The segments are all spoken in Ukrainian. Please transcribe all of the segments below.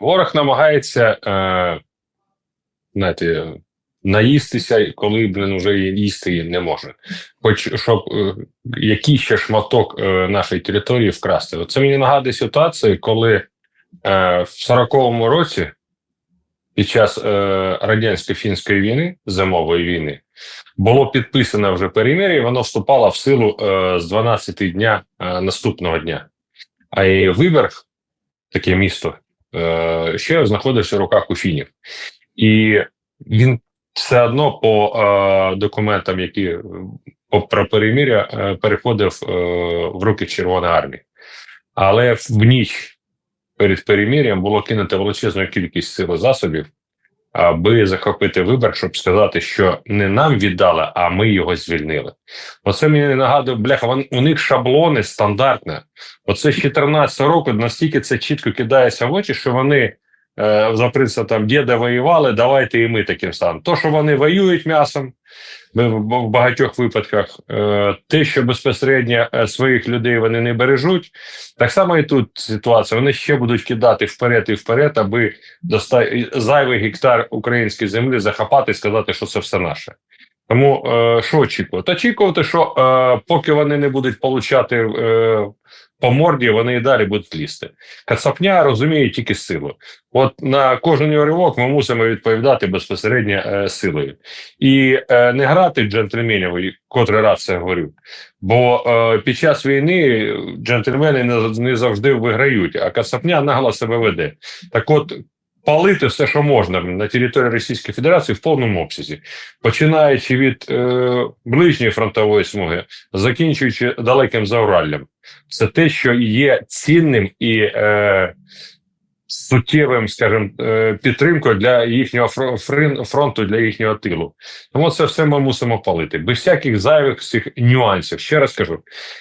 Ворог намагається е, знаєте, наїстися, коли блин, вже їсти не може. Хоч щоб е, який ще шматок е, нашої території вкрасти. Це мені нагадує ситуацію, коли е, в 40-му році, під час е, радянсько-фінської війни, зимової війни, було підписано вже перемир'я, і воно вступало в силу е, з 12 дня е, наступного дня. А і Виберг, таке місто, ще знаходився в руках у фінів. І він все одно по е, документам, які е, про перемир'я, е, переходив е, в руки Червоної армії. Але в ніч перед перемір'ям було кинуто величезну кількість сил засобів, аби захопити вибір, щоб сказати, що не нам віддали, а ми його звільнили. Оце мені нагадує, бляха, у них шаблони стандартне. Оце з 14 року настільки це чітко кидається в очі, що вони е, за принципом там діда воювали, давайте і ми таким станом. То, що вони воюють м'ясом, ми в багатьох випадках, е, те, що безпосередньо е, своїх людей вони не бережуть, так само і тут ситуація. Вони ще будуть кидати вперед і вперед, аби зайвий гектар української землі захопати і сказати, що це все наше. Тому е, що очікувати? Очікувати, що е, поки вони не будуть получати е, по морді, вони і далі будуть лізти. Кацапня розуміє тільки силу. От на кожен ривок ми мусимо відповідати безпосередньо е, силою. І е, не грати джентльменів, котрий раз це говорю. Бо е, під час війни джентльмени не, не завжди виграють, а кацапня нагло себе веде. Так от. Палити все, що можна на території Російської Федерації в повному обсязі, починаючи від е, ближньої фронтової смуги, закінчуючи далеким Заураллям, це те, що є цінним і е, суттєвим, скажімо, е, підтримкою для їхнього фро- фронту, для їхнього тилу. Тому це все ми мусимо палити без всяких зайвих цих нюансів. Ще раз кажу: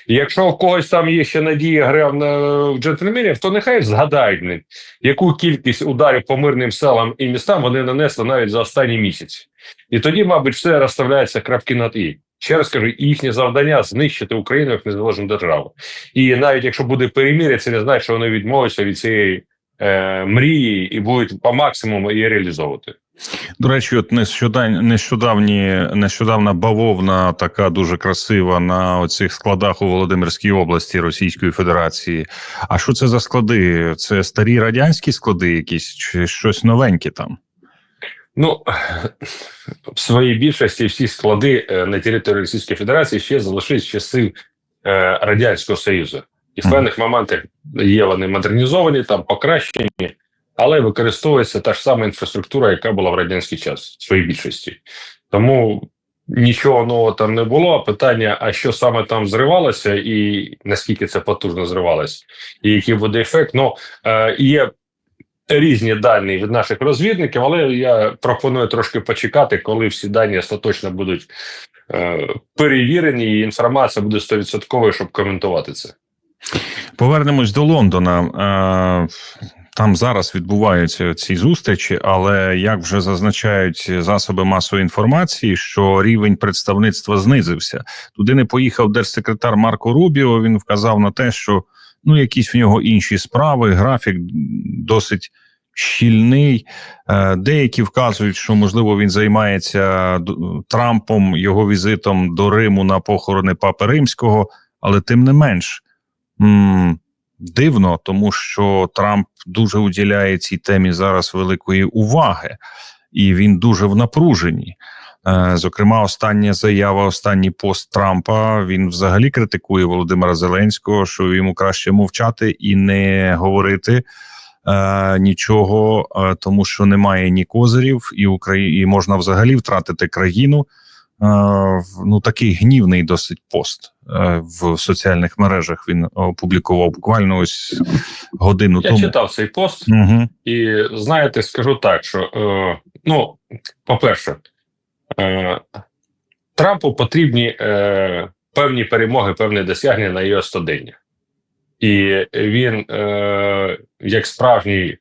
якщо у когось там є ще надія гри в джентльменів, то нехай згадають яку кількість ударів по мирним селам і містам вони нанесли навіть за останні місяці. І тоді, мабуть, все розставляється крапки над і. Ще раз кажу, їхнє завдання знищити Україну як незалежну державу. І навіть якщо буде перемір'я, це не значить, що вони відмовляться від цієї е, мрії і будуть по максимуму її реалізовувати. До речі, от нещодавні, нещодавні, нещодавна бавовна, така дуже красива на оцих складах у Володимирській області Російської Федерації. А що це за склади? Це старі радянські склади, якісь чи щось новеньке там? Ну в своїй більшості всі склади е, на території Російської Федерації ще залишились з часів е, Радянського Союзу. І в певних моментах є вони модернізовані, там покращені, але використовується та ж сама інфраструктура, яка була в радянський час в своїй більшості. Тому нічого нового там не було. Питання: а що саме там зривалося, і наскільки це потужно зривалося, і який буде ефект? Ну е, є різні дані від наших розвідників, але я пропоную трошки почекати, коли всі дані остаточно будуть е, перевірені, і інформація буде 100%, щоб коментувати це. Повернемось до Лондона. Е, Там зараз відбуваються ці зустрічі, але як вже зазначають засоби масової інформації, що рівень представництва знизився. Туди не поїхав держсекретар Марко Рубіо. Він вказав на те, що ну якісь в нього інші справи, графік досить щільний. Е, Деякі вказують, що можливо він займається Трампом, його візитом до Риму на похорони Папи Римського, але тим не менш. Дивно, тому що Трамп дуже уділяє цій темі зараз великої уваги, і він дуже в напруженні. Е, Зокрема, остання заява, останній пост Трампа він взагалі критикує Володимира Зеленського, що йому краще мовчати і не говорити е, нічого, е, тому що немає ні козирів, і Украї... і можна взагалі втратити країну. Е, ну такий гнівний досить пост е, в соціальних мережах. Він опублікував буквально ось годину Я тому. читав цей пост, Угу. і знаєте, скажу так, що е, ну, по-перше, Трампу потрібні е, певні перемоги, певні досягнення на його стодення. І він, е, як справжній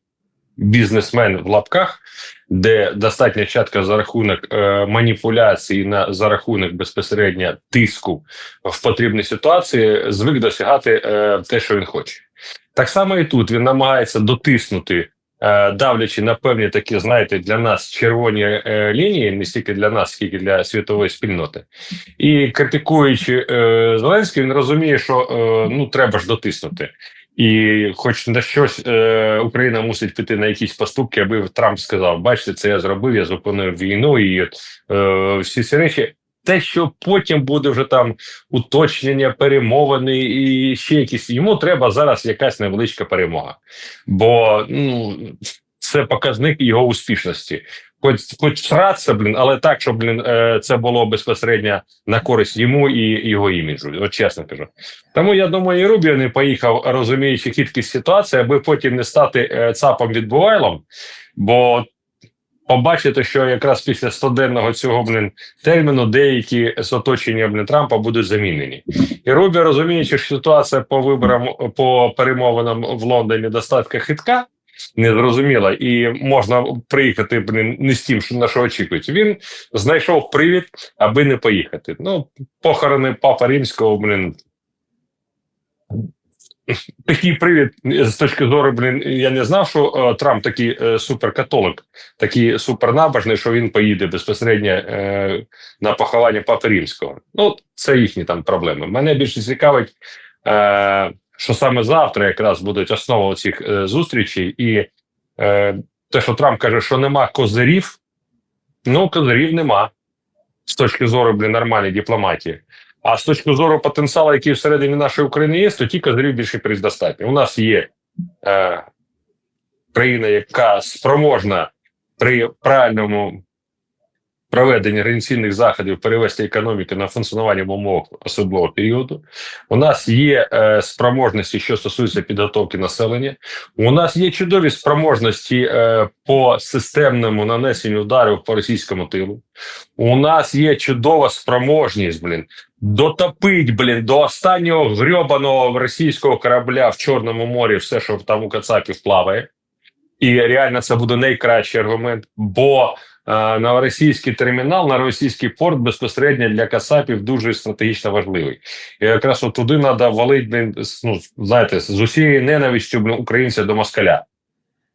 бізнесмен в лапках, де достатньо чітко за рахунок е, маніпуляції на за рахунок безпосередньо тиску в потрібній ситуації, звик досягати е, те, що він хоче. Так само і тут він намагається дотиснути е, давлячи на певні такі, знаєте, для нас червоні е, лінії, не стільки для нас, скільки для світової спільноти. І критикуючи е, Зеленський, він розуміє, що е, ну треба ж дотиснути. І хоч на щось е, Україна мусить піти на якісь поступки, аби Трамп сказав: бачите, це я зробив, я зупинив війну і е, всі ці речі. Те, що потім буде вже там уточнення, перемовини і ще якісь. Йому треба зараз якась невеличка перемога, бо ну це показник його успішності. Хоч хоч сратися, блін, але так, щоб блін, е, це було безпосередньо на користь йому і його іміджу. От чесно кажу. Тому я думаю, і Рубіо не поїхав, розуміючи хиткість ситуації, аби потім не стати е, цапом відбувайлом, бо побачите, що якраз після 100-денного цього блін, терміну деякі з оточення блін, Трампа будуть замінені. І Рубі, розуміючи, що ситуація по виборам по перемовинам в Лондоні достатньо хитка. Незрозуміла, і можна приїхати не з тим, що на що очікують. Він знайшов привід, аби не поїхати. Ну, похорони папа римського, блін. Такий привід з точки зору, блін, я не знав, що е, Трамп такий е, суперкатолик, такий супернабожний, що він поїде безпосередньо е, на поховання Папи Римського. Ну, це їхні там проблеми. Мене більше цікавить, е, що саме завтра якраз будуть основа цих е, зустрічей, і е, те, що Трамп каже, що нема козирів, ну козирів нема з точки зору блін, нормальної дипломатії. А з точки зору потенціалу, який всередині нашої України є, то ті козирів більше предостатньо. У нас є е, країна, яка спроможна при правильному проведенні організаційних заходів перевести економіку на функціонування в умовах особливого періоду. У нас є е, спроможності, що стосується підготовки населення. У нас є чудові спроможності е, по системному нанесенню ударів по російському тилу. У нас є чудова спроможність, блін, дотопить, блін, до останнього грьобаного російського корабля в Чорному морі, все, що там у Кацапів плаває. І реально це буде найкращий аргумент, бо е, новоросійський термінал, на російський порт безпосередньо для Кацапів дуже стратегічно важливий. І якраз от туди треба валити, ну, знаєте, з усією ненавистю українця до москаля.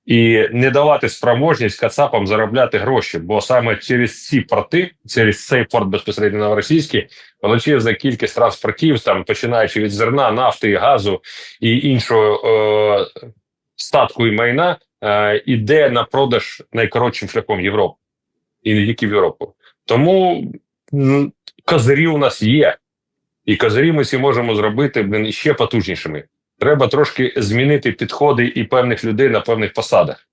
І не давати спроможність Кацапам заробляти гроші, бо саме через ці порти, через цей порт безпосередньо новоросійський, величезна кількість транспортів, там починаючи від зерна, нафти, газу і іншого е, статку і майна, е, іде на продаж найкоротшим шляхом в Європу і не тільки в Європу. Тому м, козирі у нас є, і козирі ми ці можемо зробити блін, ще потужнішими. Треба трошки змінити підходи і певних людей на певних посадах.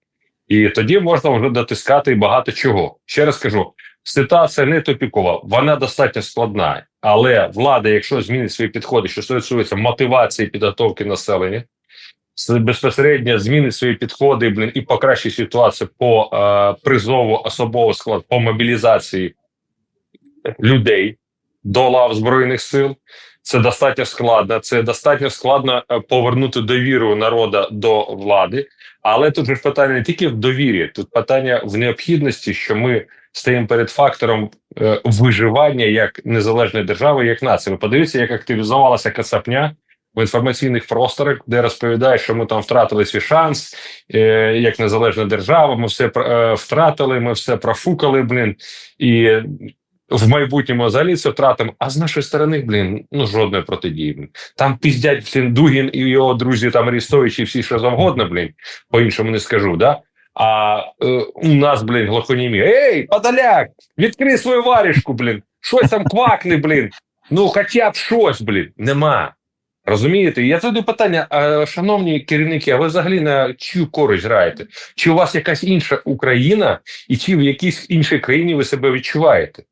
І тоді можна вже дотискати багато чого. Ще раз кажу: ситуація не топікова, вона достатньо складна. Але влада, якщо змінить свої підходи, що стосується мотивації підготовки населення, безпосередньо змінить свої підходи блін, і покращить ситуацію по е, призову особового складу, по мобілізації людей до лав збройних сил. Це достатньо складно. Це достатньо складно е, повернути довіру народу до влади. Але тут же ж питання не тільки в довірі, тут питання в необхідності, що ми стоїмо перед фактором е, виживання як незалежної держави, як нації. Ви подивіться, як активізувалася Кацапня в інформаційних просторах, де розповідає, що ми там втратили свій шанс, е, як незалежна держава. Ми все е, втратили, ми все профукали, блін. І в майбутньому взагалі це втратимо. А з нашої сторони, блін, ну жодної протидії. Там піздять блін, Дугін і його друзі, там Арістович і всі що завгодно, блін, по-іншому не скажу, да? А е, у нас, блін, глухонімі. Ей, подоляк, відкрий свою варішку, блін. Щось там квакне, блін. Ну, хоча б щось, блін, нема. Розумієте? Я задаю питання, а, шановні керівники, а ви взагалі на чию користь граєте? Чи у вас якась інша Україна, і чи в якійсь іншій країні ви себе відчуваєте?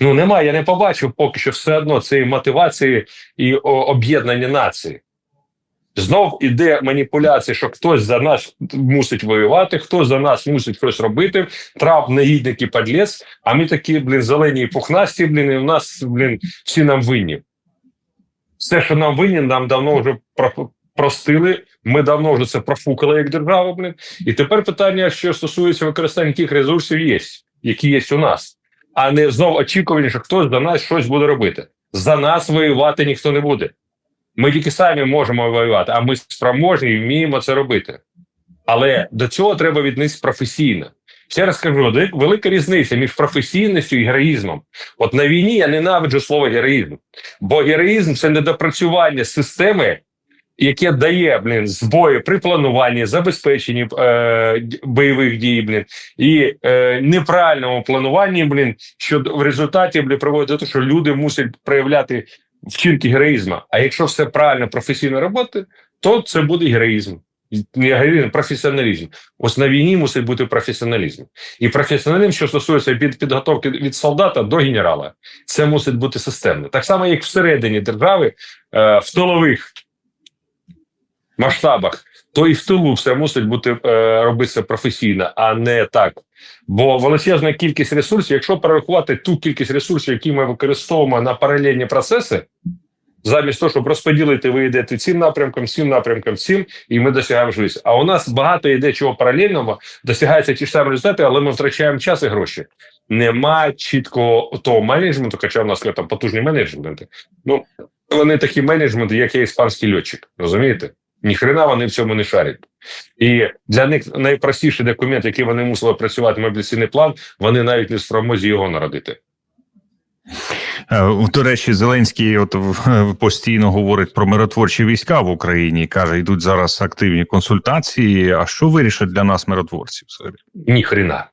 Ну немає, я не побачив поки що все одно цієї мотивації і об'єднання нації. Знов іде маніпуляція, що хтось за нас мусить воювати, хтось за нас мусить щось робити. Трамп негідник і подлець, а ми такі, блін, зелені і пухнасті, блін, і в нас, блін, всі нам винні. Все, що нам винні, нам давно вже простили. Ми давно вже це профукали як держава, блін. І тепер питання, що стосується використання яких ресурсів є, які є у нас, а не знов очікування, що хтось за нас щось буде робити. За нас воювати ніхто не буде. Ми тільки самі можемо воювати, а ми спроможні і вміємо це робити. Але до цього треба віднести професійно. Ще раз кажу, велика різниця між професійністю і героїзмом. От на війні я ненавиджу слово героїзм, бо героїзм це недопрацювання системи, яке дає блін, збої при плануванні, забезпеченні е, бойових дій, блін, і е, неправильному плануванні, блін, що в результаті блін, приводить до того, що люди мусять проявляти вчинки героїзму. А якщо все правильно професійно робити, то це буде героїзм. Не героїзм, професіоналізм. Ось на війні мусить бути професіоналізм. І професіоналізм, що стосується від підготовки від солдата до генерала, це мусить бути системно. Так само, як всередині держави, е, в тилових масштабах, то і в тилу все мусить бути е, робитися професійно, а не так. Бо величезна кількість ресурсів, якщо перерахувати ту кількість ресурсів, які ми використовуємо на паралельні процеси, замість того, щоб розподілити, ви йдете цим напрямком, цим напрямком, цим, і ми досягаємо швидкість. А у нас багато йде чого паралельного, досягаються ті ж самі результати, але ми втрачаємо час і гроші. Нема чіткого того менеджменту, хоча в нас там потужні менеджменти. Ну вони такі менеджменти, як я іспанський льотчик, розумієте? Ніхрена вони в цьому не шарять. І для них найпростіший документ, який вони мусили працювати, мобілізаційний план, вони навіть не спромозі його народити. Е, До речі, Зеленський от постійно говорить про миротворчі війська в Україні. каже, йдуть зараз активні консультації. А що вирішать для нас миротворці? взагалі? Ніхрена.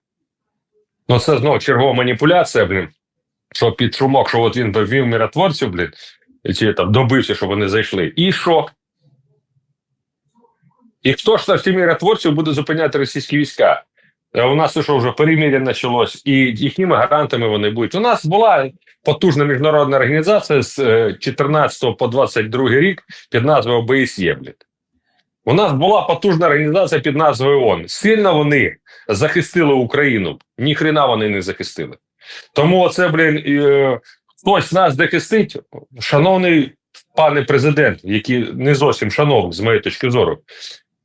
Ну, це знову чергова маніпуляція, блін. Що під шумок, що от він повів миротворців, блін, чи там добився, щоб вони зайшли. І що? І хто ж з цих миротворців буде зупиняти російські війська? Е, У нас що вже перемир'я почалось, і їхніми гарантами вони будуть. У нас була потужна міжнародна організація з е, 14 по 22 рік під назвою ОБСЄ. У нас була потужна організація під назвою ООН. Сильно вони захистили Україну. Ніхрена вони не захистили. Тому оце, блін, е, хтось нас захистить, шановний пане президент, який не зовсім шановний, з моєї точки зору.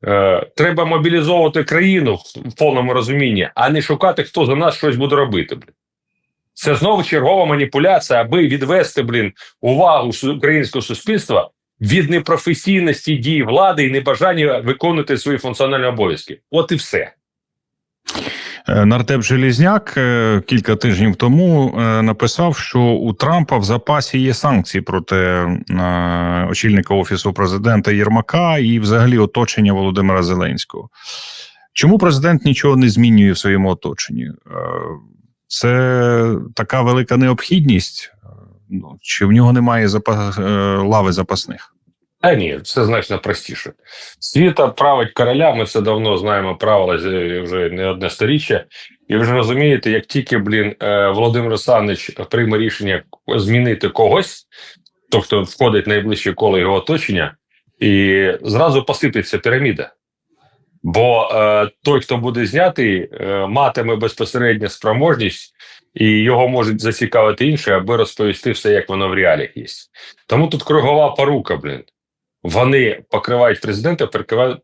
Е, треба мобілізовувати країну в повному розумінні, а не шукати, хто за нас щось буде робити. Блін. Це знову чергова маніпуляція, аби відвести блін, увагу українського суспільства від непрофесійності дій влади і небажання виконувати свої функціональні обов'язки. От і все. Е, Нартеп Желізняк е, кілька тижнів тому е, написав, що у Трампа в запасі є санкції проти очільника офісу президента Єрмака і, взагалі, оточення Володимира Зеленського. Чому президент нічого не змінює в своєму оточенні? Це така велика необхідність. Ну, чи в нього немає запа- е, лави запасних? Та ні, все значно простіше. Світа править короля, ми це давно знаємо, правила вже не одне сторіччя. І ви ж розумієте, як тільки, блін, е, Володимир Олександрович прийме рішення змінити когось, тобто входить в найближче коло його оточення, і зразу посипеться піраміда. Бо е, той, хто буде знятий, е, матиме безпосередньо спроможність, і його можуть зацікавити інші, аби розповісти все, як воно в реаліях є. Тому тут кругова порука, блін. Вони покривають президента,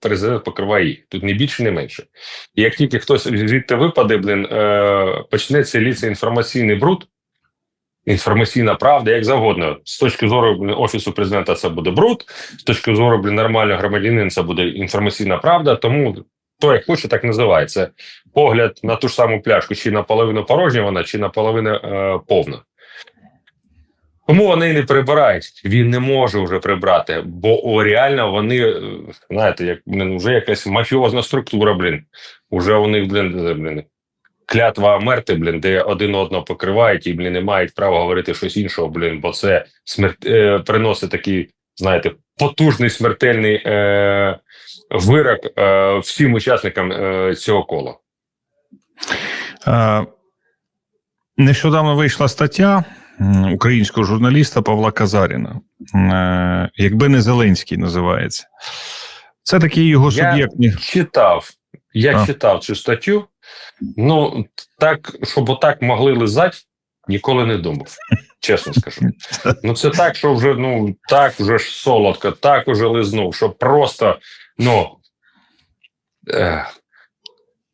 президент покриває їх. Тут не більше, не менше. І як тільки хтось звідти випаде, блін, е, почнеться ліце інформаційний бруд, інформаційна правда, як завгодно. З точки зору блін, офісу президента, це буде бруд, з точки зору блін, нормального громадянина, це буде інформаційна правда. Тому то, як хоче, так називає. Це погляд на ту ж саму пляшку, чи наполовину порожня вона, чи наполовину е, повна. Тому вони не прибирають. Він не може вже прибрати, бо о, реально вони, е, знаєте, як вже якась мафіозна структура, блін. Уже них, блін, е, блін, клятва мерти, блін, де один одного покривають і блін, не мають права говорити щось іншого, блін, бо це смерт е, приносить такий, знаєте, потужний смертельний е, вирок е, всім учасникам е, цього кола. Е, Нещодавно вийшла стаття українського журналіста Павла Казаріна. Е, Якби не Зеленський називається. Це такий його Я- суб'єктний. Читав. Я А. читав цю статтю. Ну, так, щоб отак могли лизати, ніколи не думав. Чесно скажу. Ну, це так, що вже ну так вже ж солодко, так уже лизнув, що просто ну. Е,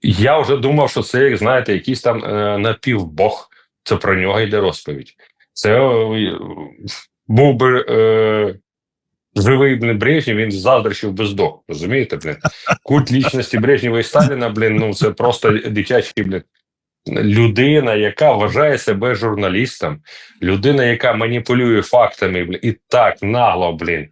я вже думав, що це, як знаєте, якийсь там е, напівбог. Це про нього йде розповідь. Це е, був би е, живий, блін, Брежнєв, він заздрощів би здох, розумієте, блін? Культ лічності Брежнєва і Сталіна, блін, ну це просто дитячий, блін. Людина, яка вважає себе журналістом, людина, яка маніпулює фактами, блін, і так нагло, блін,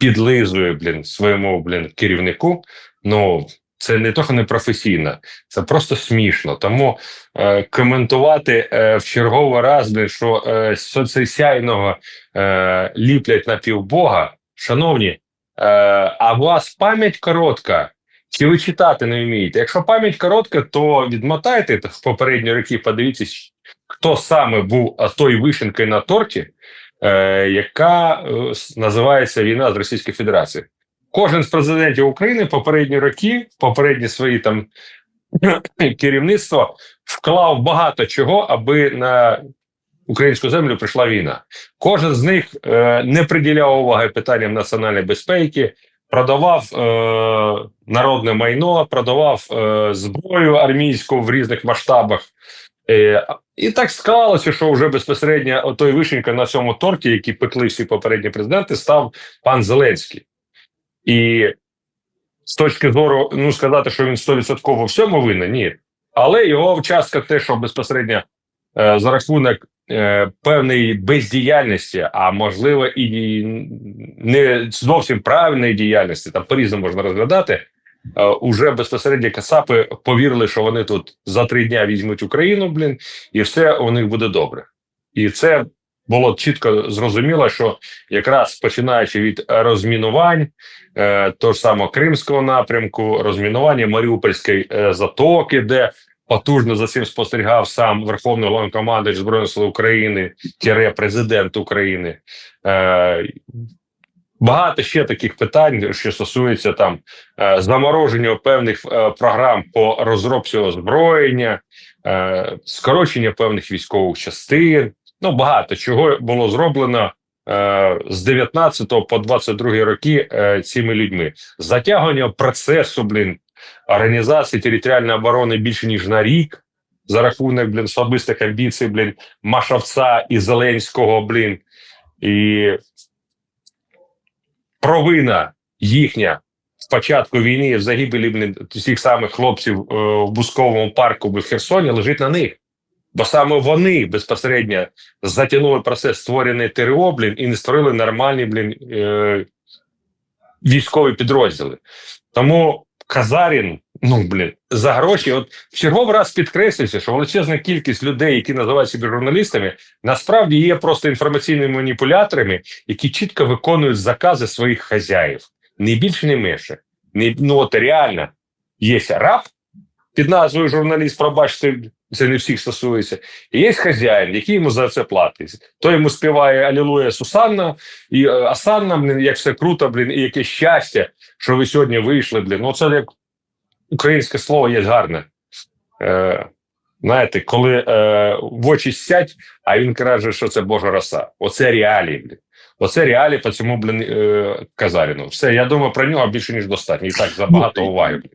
підлизує, блін, своєму, блін, керівнику, ну, це не то, не професійно, це просто смішно. Тому е, коментувати е, в черговий раз, блін, що е, соцсяйного е, ліплять на півбога, шановні, е, а у вас пам'ять коротка. Чи ви читати не вмієте? Якщо пам'ять коротка, то відмотайте в попередні роки, подивіться, хто саме був той вишенкою на торті, е, яка е, називається війна з Російською Федерацією. Кожен з президентів України попередні роки, попередні свої там керівництво вклав багато чого, аби на українську землю прийшла війна. Кожен з них е, не приділяв уваги питанням національної безпеки, продавав е, народне майно, продавав е, зброю армійську в різних масштабах. Е, і так склалося, що вже безпосередньо той вишенька на цьому торті, який пекли всі попередні президенти, став пан Зеленський. І з точки зору, ну сказати, що він 100% всьому винен, ні. Але його частка те, що безпосередньо е, за рахунок е, певної бездіяльності, а можливо, і не зовсім правильної діяльності, там по-різному можна розглядати. е, Уже безпосередньо Кацапи повірили, що вони тут за три дня візьмуть Україну, блін, і все у них буде добре. І це було чітко зрозуміло, що якраз починаючи від розмінувань, е, того ж самого Кримського напрямку, розмінування Маріупольської е, затоки, де потужно за цим спостерігав сам Верховний Головнокомандуючий Збройних сил України, тіре президент України. Е, Багато ще таких питань, що стосується там е, замороження певних е, програм по розробці озброєння, е, скорочення певних військових частин. Ну багато чого було зроблено е, з 19 по 22 роки е, цими людьми. Затягування процесу блін організації територіальної оборони більше ніж на рік за рахунок блін особистих амбіцій, блін Машавця і Зеленського, блін і провина їхня в початку війни в загибелі блін, всіх самих хлопців е, в Бусковому парку в Херсоні лежить на них. Бо саме вони безпосередньо затягнули процес створення ТРО, блін, і не створили нормальні блін, е, військові підрозділи. Тому Казарін, ну блін, за гроші, от в черговий раз підкреслюється, що величезна кількість людей, які називають себе журналістами, насправді є просто інформаційними маніпуляторами, які чітко виконують закази своїх хазяїв. Не більше, не менше. Не, ну от реально є раб під назвою журналіст, пробачте, це не всіх стосується. І є хазяїн, який йому за це платить. Той йому співає Алілуя Сусанна і е, Асанна, блін, як все круто, блін, і яке щастя, що ви сьогодні вийшли. Блін. Ну, це як українське слово є гарне. Е, знаєте, коли е, в очі сядь, а він каже, що це Божа роса. Оце реалії, блін. Оце реалії по цьому, блін, е, Казаріну. Все, я думаю, про нього більше ніж достатньо. І так забагато уваги. Блін.